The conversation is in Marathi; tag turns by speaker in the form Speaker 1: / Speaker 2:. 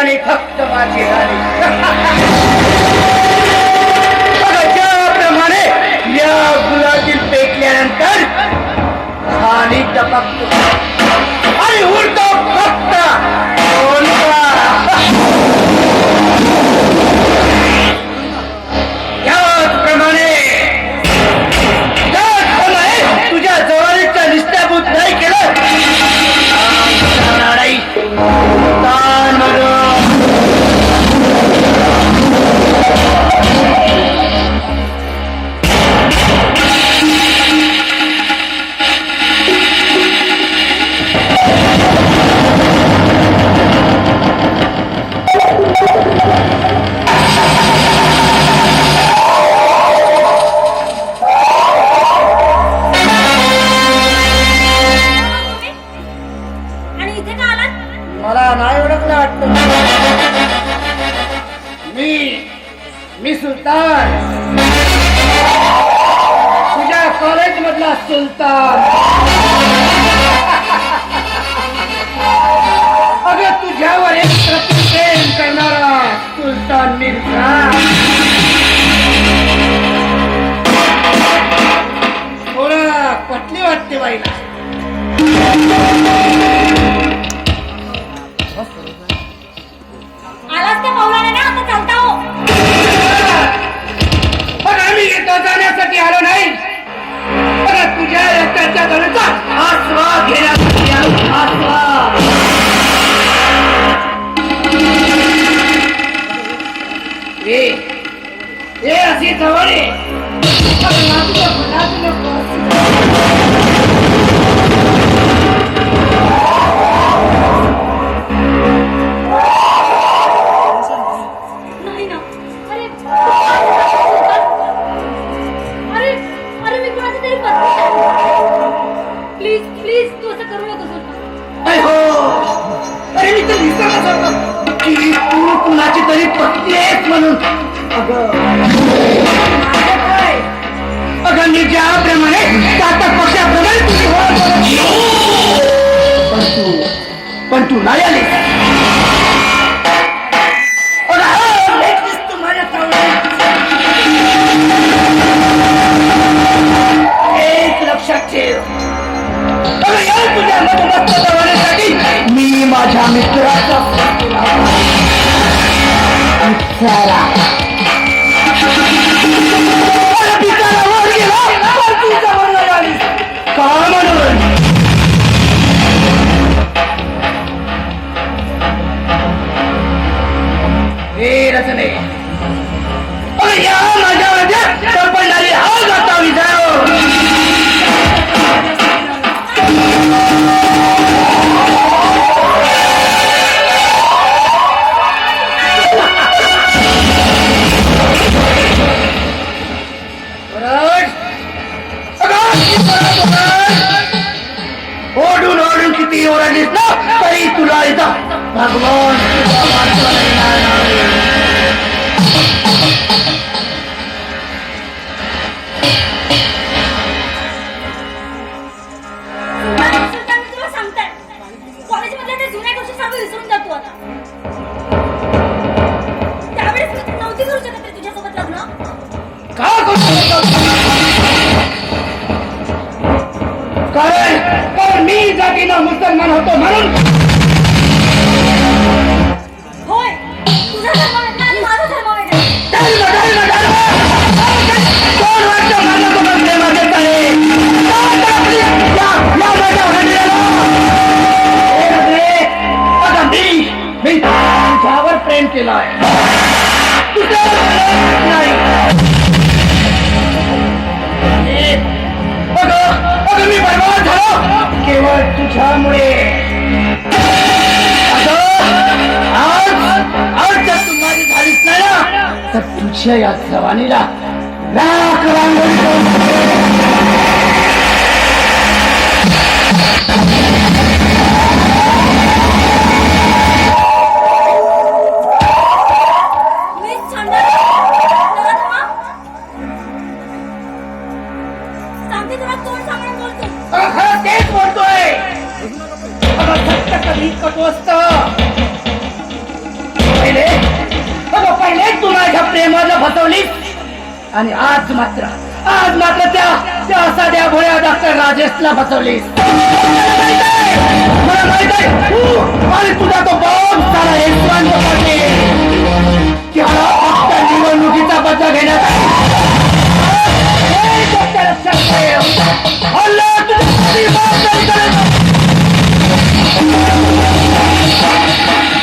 Speaker 1: फक्त माझी राणी. त्याप्रमाणे या गुलाबी पेटल्यानंतर राणी टपकतो आणि उडतो फक्त
Speaker 2: आणि इथे का आलात?
Speaker 1: मला नाही ओळखलं वाटत. मी मी सुलतान. तुझ्या कॉलेज मधला सुलतान. रक्ताच्या घेण्यासाठी आलो
Speaker 2: तरी पत्नी
Speaker 1: म्हणून. अगं. मी ज्याप्रमाणे चातक पक्षाप्रमाणे तुझी पण तू पण तू नाही आली. एक लक्षात ठेव. तुझ्या मी माझ्या मित्राचा म्हणून? हे रचने. अरे, या माझ्या माझ्या सरपंचाने हा? ओढून ओढून किती ओरडलीस ना तरी तुला इथं भगवान तुझ्या वाचवायला मुसलमान होतो म्हणून.
Speaker 2: होय. तुझा धर्म वेगळा आणि माझा धर्म वेगळा
Speaker 1: धर्म, धर्म, धर्म! कोण वाटतं केवळ तुझ्यामुळे. तुम्हाला झालीच नाही ना तर तुझ्या या जवानीला राख रांगोळी पहिले? पहिले तू माझ्या प्रेमाला आणि आज मात्र आज मात्र त्या त्या साध्या भोळ्या डॉक्टर राजेशला फसवलीस. मला तुझा तो बॉम्ब सारा निवडणुकीचा बदला घेण्यात